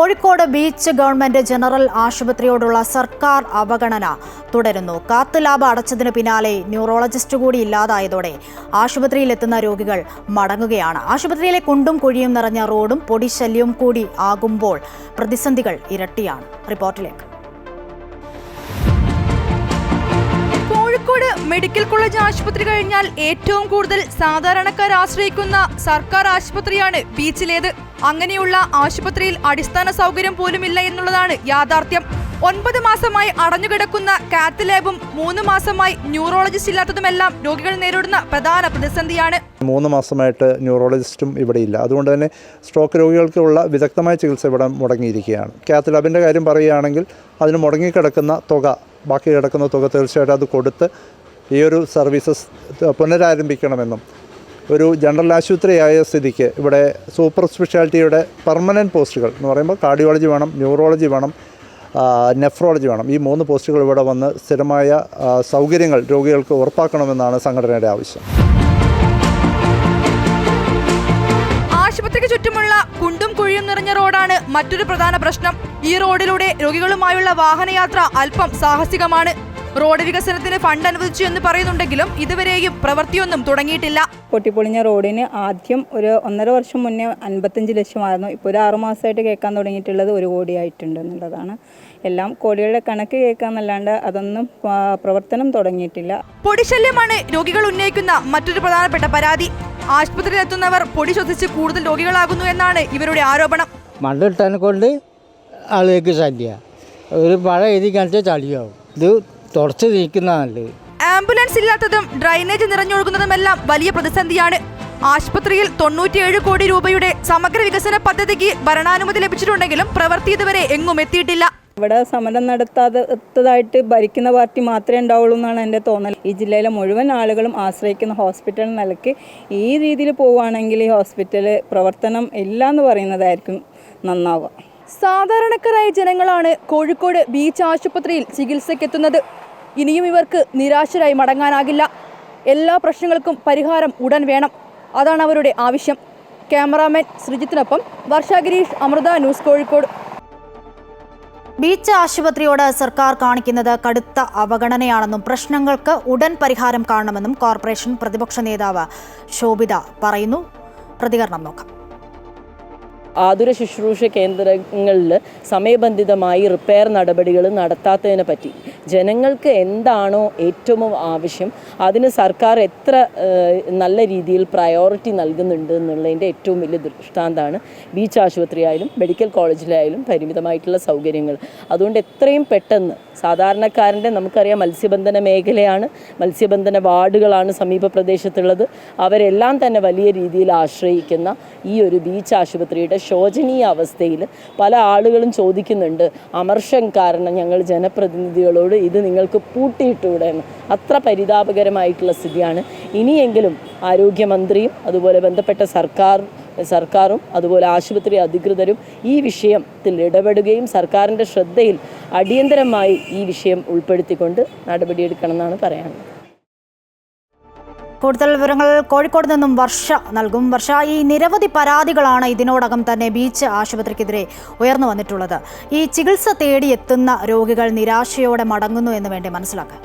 Kozhikode beach government general ആശുപത്രിയോടുള്ള സർക്കാർ അവഗണന തുടരുന്നു. കാത്ത് ലാബ് അടച്ചതിന് പിന്നാലെ ന്യൂറോളജിസ്റ്റ് കൂടി ഇല്ലാതായതോടെ ആശുപത്രിയിലെത്തുന്ന രോഗികൾ മടങ്ങുകയാണ്. ആശുപത്രിയിലെ കുണ്ടും കുഴിയും നിറഞ്ഞ റോഡും പൊടിശല്യവും കൂടി ആകുമ്പോൾ പ്രതിസന്ധികൾ ഇരട്ടിയാണ്. റിപ്പോർട്ടിലേക്ക്. മെഡിക്കൽ കോളേജ് ആശുപത്രി കഴിഞ്ഞാൽ ഏറ്റവും കൂടുതൽ സാധാരണക്കാർ ആശ്രയിക്കുന്ന സർക്കാർ ആശുപത്രിയാണ് ബീച്ചിലേത്. അങ്ങനെയുള്ള ആശുപത്രിയിൽ അടിസ്ഥാന സൗകര്യം പോലുമില്ല എന്നുള്ളതാണ് യാഥാർത്ഥ്യം. ഒൻപത് മാസമായി അടഞ്ഞുകിടക്കുന്ന കാത്ത് ലാബും മൂന്ന് മാസമായി ന്യൂറോളജിസ്റ്റ് ഇല്ലാത്തതുമെല്ലാം രോഗികൾ നേരിടുന്ന പ്രധാന പ്രതിസന്ധിയാണ്. മൂന്ന് മാസമായിട്ട് ന്യൂറോളജിസ്റ്റും ഇവിടെ ഇല്ല അതുകൊണ്ട് തന്നെ സ്ട്രോക്ക് രോഗികൾക്കുള്ള വിദഗ്ധമായ ചികിത്സ ഇവിടെ മുടങ്ങിയിരിക്കുകയാണ്. കാത്ത് ലാബിന്റെ കാര്യം പറയുകയാണെങ്കിൽ അതിന് മുടങ്ങിക്കിടക്കുന്ന തുക ബാക്കി കിടക്കുന്ന തുക തീർച്ചയായിട്ടും അത് കൊടുത്ത് ഈ ഒരു സർവീസസ് പുനരാരംഭിക്കണമെന്നും ഒരു ജനറൽ ആശുപത്രിയായ സ്ഥിതിക്ക് ഇവിടെ സൂപ്പർ സ്പെഷ്യാലിറ്റിയുടെ പെർമനന്റ് പോസ്റ്റുകൾ എന്ന് പറയുമ്പോൾ കാർഡിയോളജി വേണം ന്യൂറോളജി വേണം നെഫ്രോളജി വേണം. ഈ മൂന്ന് പോസ്റ്റുകൾ ഇവിടെ വന്ന് സ്ഥിരമായ സൗകര്യങ്ങൾ രോഗികൾക്ക് ഉറപ്പാക്കണമെന്നാണ് സംഘടനയുടെ ആവശ്യം. ആശുപത്രിക്ക് ചുറ്റുമുള്ള കുണ്ടും കുഴിയും നിറഞ്ഞ റോഡാണ് മറ്റൊരു പ്രധാന പ്രശ്നം. ഈ റോഡിലൂടെ രോഗികളുമായുള്ള വാഹനയാത്ര അല്പം സാഹസികമാണ്. റോഡ് വികസനത്തിന് ഫണ്ട് അനുവദിച്ചു എന്ന് പറയുന്നുണ്ടെങ്കിലും ഇതുവരെയും പ്രവൃത്തിയൊന്നും തുടങ്ങിയിട്ടില്ല. പൊട്ടിപ്പൊളിഞ്ഞ റോഡിന് ആദ്യം ഒരു ഒന്നര വർഷം മുന്നേ അൻപത്തഞ്ച് ലക്ഷമായിരുന്നു. ഇപ്പോൾ ഒരു ആറുമാസമായിട്ട് കേൾക്കാൻ തുടങ്ങിയിട്ടുള്ളത് ഒരു കോടിയായിട്ടുണ്ട് എന്നുള്ളതാണ്. എല്ലാം കോടികളുടെ കണക്ക് കേൾക്കാന്നല്ലാണ്ട് അതൊന്നും പ്രവർത്തനം തുടങ്ങിയിട്ടില്ല. പൊടിശല്യമാണ് രോഗികൾ ഉന്നയിക്കുന്ന മറ്റൊരു പ്രധാനപ്പെട്ട പരാതി. ആശുപത്രിയിലെത്തുന്നവർ പൊടി ശ്വസിച്ച് കൂടുതൽ രോഗികളാകുന്നു എന്നാണ് ഇവരുടെ ആരോപണം. മണ്ണിട്ടതിനെ കൊണ്ട് ആളുകൾക്ക് ശല്യ. ഒരു മഴ എഴുതി കാണിച്ചാൽ ചളിയാവും. ഇത് തുടച്ച് നീക്കുന്നതല്ല നല്ലത്. ആംബുലൻസ് ഇല്ലാത്തതും ഡ്രൈനേജ് നിറഞ്ഞൊഴുകുന്നതുമെല്ലാം വലിയ പ്രതിസന്ധിയാണ്. ആശുപത്രിയിൽ തൊണ്ണൂറ്റിയേഴ് കോടി രൂപയുടെ സമഗ്ര വികസന പദ്ധതിക്ക് ഭരണാനുമതി ലഭിച്ചിട്ടുണ്ടെങ്കിലും പ്രവൃത്തി ഇതുവരെ എങ്ങും എത്തിയിട്ടില്ല. ഇവിടെ സമരം നടത്താത്തതായിട്ട് ഭരിക്കുന്ന പാർട്ടി മാത്രമേ ഉണ്ടാവുള്ളൂ എന്നാണ് എന്റെ തോന്നൽ. ഈ ജില്ലയിലെ മുഴുവൻ ആളുകളും ആശ്രയിക്കുന്ന ഹോസ്പിറ്റൽ നിലയ്ക്ക് ഈ രീതിയിൽ പോവുകയാണെങ്കിൽ ഈ ഹോസ്പിറ്റൽ പ്രവർത്തനം ഇല്ല എന്ന് പറയുന്നതായിരിക്കും നന്നാവുക. സാധാരണക്കാരായ ജനങ്ങളാണ് കോഴിക്കോട് ബീച്ച് ആശുപത്രിയിൽ ചികിത്സയ്ക്കെത്തുന്നത്. ഇനിയും ഇവർക്ക് നിരാശരായി മടങ്ങാനാകില്ല. എല്ലാ പ്രശ്നങ്ങൾക്കും പരിഹാരം ഉടൻ വേണം. അതാണ് അവരുടെ ആവശ്യം. ക്യാമറാമാൻ ശ്രീജിത്തിനൊപ്പം വർഷ ഗിരീഷ് അമൃത ന്യൂസ് കോഴിക്കോട്. ബീച്ച് ആശുപത്രിയോട് സർക്കാർ കാണിക്കുന്നത് കടുത്ത അവഗണനയാണെന്നും പ്രശ്നങ്ങൾക്ക് ഉടൻ പരിഹാരം കാണണമെന്നും കോർപ്പറേഷൻ പ്രതിപക്ഷ നേതാവ് ശോഭിത പറയുന്നു. പ്രതികരണം നോക്കാം. ആതുര ശുശ്രൂഷ കേന്ദ്രങ്ങളിൽ സമയബന്ധിതമായി റിപ്പയർ നടപടികൾ നടത്താത്തതിനെ പറ്റി ജനങ്ങൾക്ക് എന്താണോ ഏറ്റവും ആവശ്യം അതിന് സർക്കാർ എത്ര നല്ല രീതിയിൽ പ്രയോറിറ്റി നൽകുന്നുണ്ട് എന്നുള്ളതിന്റെ ഏറ്റവും വലിയ ദൃഷ്ടാന്താണ് ബീച്ച് ആശുപത്രിയായാലും മെഡിക്കൽ കോളേജിലായാലും പരിമിതമായിട്ടുള്ള സൗകര്യങ്ങൾ. അതുകൊണ്ട് എത്രയും പെട്ടെന്ന് സാധാരണക്കാരന്റെ നമുക്കറിയാം മത്സ്യബന്ധന മേഖലയാണ് മത്സ്യബന്ധന വാർഡുകളാണ് സമീപ പ്രദേശത്തുള്ളത് അവരെല്ലാം തന്നെ വലിയ രീതിയിൽ ആശ്രയിക്കുന്ന ഈ ഒരു ബീച്ച് ആശുപത്രിയുടെ ശോചനീയ അവസ്ഥയിൽ പല ആളുകളും ചോദിക്കുന്നുണ്ട് അമർഷം കാരണം ഞങ്ങൾ ജനപ്രതിനിധികളോട് ഇത് നിങ്ങൾക്ക് പൂട്ടിയിട്ടൂടെ എന്ന്. അത്ര പരിതാപകരമായിട്ടുള്ള സ്ഥിതിയാണ്. ഇനിയെങ്കിലും ആരോഗ്യമന്ത്രിയും അതുപോലെ ബന്ധപ്പെട്ട സർക്കാർ സർക്കാരും അതുപോലെ ആശുപത്രി അധികൃതരും ഈ വിഷയത്തിൽ ഇടപെടുകയും സർക്കാരിന്റെ ശ്രദ്ധയിൽ അടിയന്തരമായി ഈ വിഷയം ഉൾപ്പെടുത്തിക്കൊണ്ട് നടപടിയെടുക്കണമെന്നാണ് പറയാനുള്ളത്. കൂടുതൽ വിവരങ്ങൾ കോഴിക്കോട് നിന്നും വർഷ നൽകും. വർഷ ഈ നിരവധി പരാതികളാണ് ഇതിനോടകം തന്നെ ബീച്ച് ആശുപത്രിക്കെതിരെ ഉയർന്നു വന്നിട്ടുള്ളത്. ഈ ചികിത്സ തേടി എത്തുന്ന രോഗികൾ നിരാശയോടെ മടങ്ങുന്നു എന്ന് വേണ്ടി മനസ്സിലാക്കാം.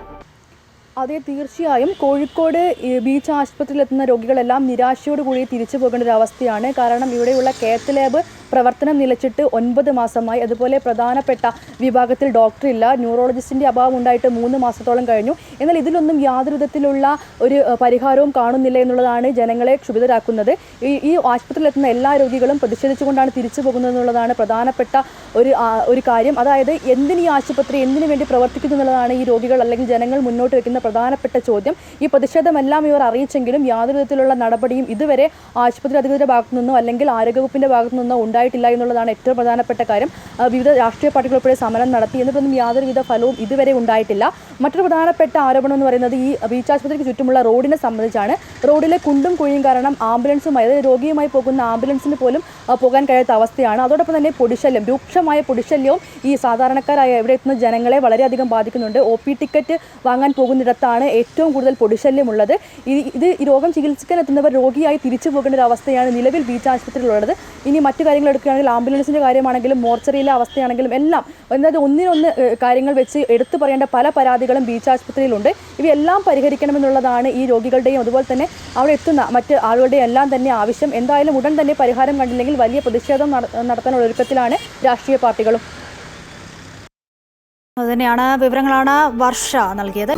അതെ തീർച്ചയായും. കോഴിക്കോട് ബീച്ച് ആശുപത്രിയിൽ എത്തുന്ന രോഗികളെല്ലാം നിരാശയോടുകൂടി തിരിച്ചു പോകേണ്ട ഒരു അവസ്ഥയാണ്. കാരണം ഇവിടെയുള്ള കേത്ത് ലാബ് പ്രവർത്തനം നിലച്ചിട്ട് ഒൻപത് മാസമായി. അതുപോലെ പ്രധാനപ്പെട്ട വിഭാഗത്തിൽ ഡോക്ടർ ഇല്ല. ന്യൂറോളജിസ്റ്റിന്റെ അഭാവം ഉണ്ടായിട്ട് മൂന്ന് മാസത്തോളം കഴിഞ്ഞു. എന്നാൽ ഇതിലൊന്നും യാതൊരു വിധത്തിലുള്ള ഒരു പരിഹാരവും കാണുന്നില്ല എന്നുള്ളതാണ് ജനങ്ങളെ ക്ഷുഭിതരാക്കുന്നത്. ഈ ഈ ആശുപത്രിയിൽ എത്തുന്ന എല്ലാ രോഗികളും പ്രതിഷേധിച്ചുകൊണ്ടാണ് തിരിച്ചു പോകുന്നത് എന്നുള്ളതാണ് പ്രധാനപ്പെട്ട ഒരു ഒരു കാര്യം. അതായത് എന്തിന് ഈ ആശുപത്രി എന്തിനു വേണ്ടി പ്രവർത്തിക്കുന്നു എന്നുള്ളതാണ് ഈ രോഗികൾ അല്ലെങ്കിൽ ജനങ്ങൾ മുന്നോട്ട് വെക്കുന്ന പ്രധാനപ്പെട്ട ചോദ്യം. ഈ പ്രതിഷേധമെല്ലാം ഇവർ അറിയിച്ചെങ്കിലും യാതൊരു വിധത്തിലുള്ള നടപടിയും ഇതുവരെ ആശുപത്രി അധികൃതരുടെ ഭാഗത്തു നിന്നോ അല്ലെങ്കിൽ ആരോഗ്യവകുപ്പിന്റെ ഭാഗത്തു നിന്നോ ഉണ്ടായിട്ടില്ല എന്നുള്ളതാണ് ഏറ്റവും പ്രധാനപ്പെട്ട കാര്യം. വിവിധ രാഷ്ട്രീയ പാർട്ടികൾ ഉൾപ്പെടെ സമരം നടത്തി. എന്നിട്ടൊന്നും യാതൊരുവിധ ഫലവും ഇതുവരെ ഉണ്ടായിട്ടില്ല. മറ്റൊരു പ്രധാനപ്പെട്ട ആരോപണം എന്ന് പറയുന്നത് ഈ ബീച്ച് ആശുപത്രിക്ക് ചുറ്റുമുള്ള റോഡിനെ സംബന്ധിച്ചാണ്. റോഡിലെ കുണ്ടും കുഴിയും കാരണം ആംബുലൻസും അതായത് രോഗിയുമായി പോകുന്ന ആംബുലൻസിന് പോലും പോകാൻ കഴിയാത്ത അവസ്ഥയാണ്. അതോടൊപ്പം തന്നെ പൊടിശല്യം രൂക്ഷമായ പൊടിശല്യവും ഈ സാധാരണക്കാരായ ഇവിടെ എത്തുന്ന ജനങ്ങളെ വളരെയധികം ബാധിക്കുന്നുണ്ട്. ഒ പി ടിക്കറ്റ് വാങ്ങാൻ പോകുന്നിടത്താണ് ഏറ്റവും കൂടുതൽ പൊടിശല്യമുള്ളത്. ഇത് ഈ രോഗം ചികിത്സിക്കാൻ എത്തുന്നവർ രോഗിയായി തിരിച്ചു പോകേണ്ട ഒരു അവസ്ഥയാണ് നിലവിൽ ബീച്ച് ആശുപത്രിയിലുള്ളത്. ഇനി മറ്റു കാര്യങ്ങൾ എടുക്കുകയാണെങ്കിൽ ആംബുലൻസിന്റെ കാര്യമാണെങ്കിലും മോർച്ചറിയിലെ അവസ്ഥയാണെങ്കിലും എല്ലാം അതായത് ഒന്നിനൊന്ന് കാര്യങ്ങൾ വെച്ച് എടുത്തു പറയേണ്ട പല പരാതികളും ബീച്ച് ആശുപത്രിയിലുണ്ട്. ഇവയെല്ലാം പരിഹരിക്കണമെന്നുള്ളതാണ് ഈ രോഗികളുടെയും അതുപോലെ തന്നെ അവിടെ എത്തുന്ന മറ്റ് ആളുകളുടെയും എല്ലാം തന്നെ ആവശ്യം. എന്തായാലും ഉടൻ തന്നെ പരിഹാരം കണ്ടില്ലെങ്കിൽ വലിയ പ്രതിഷേധം നട- നടത്താനുള്ള ഒരുക്കത്തിലാണ് രാഷ്ട്രീയ പാർട്ടികളും. അതുതന്നെയാണ് വിവരങ്ങളാണ് വർഷ നൽകിയത്.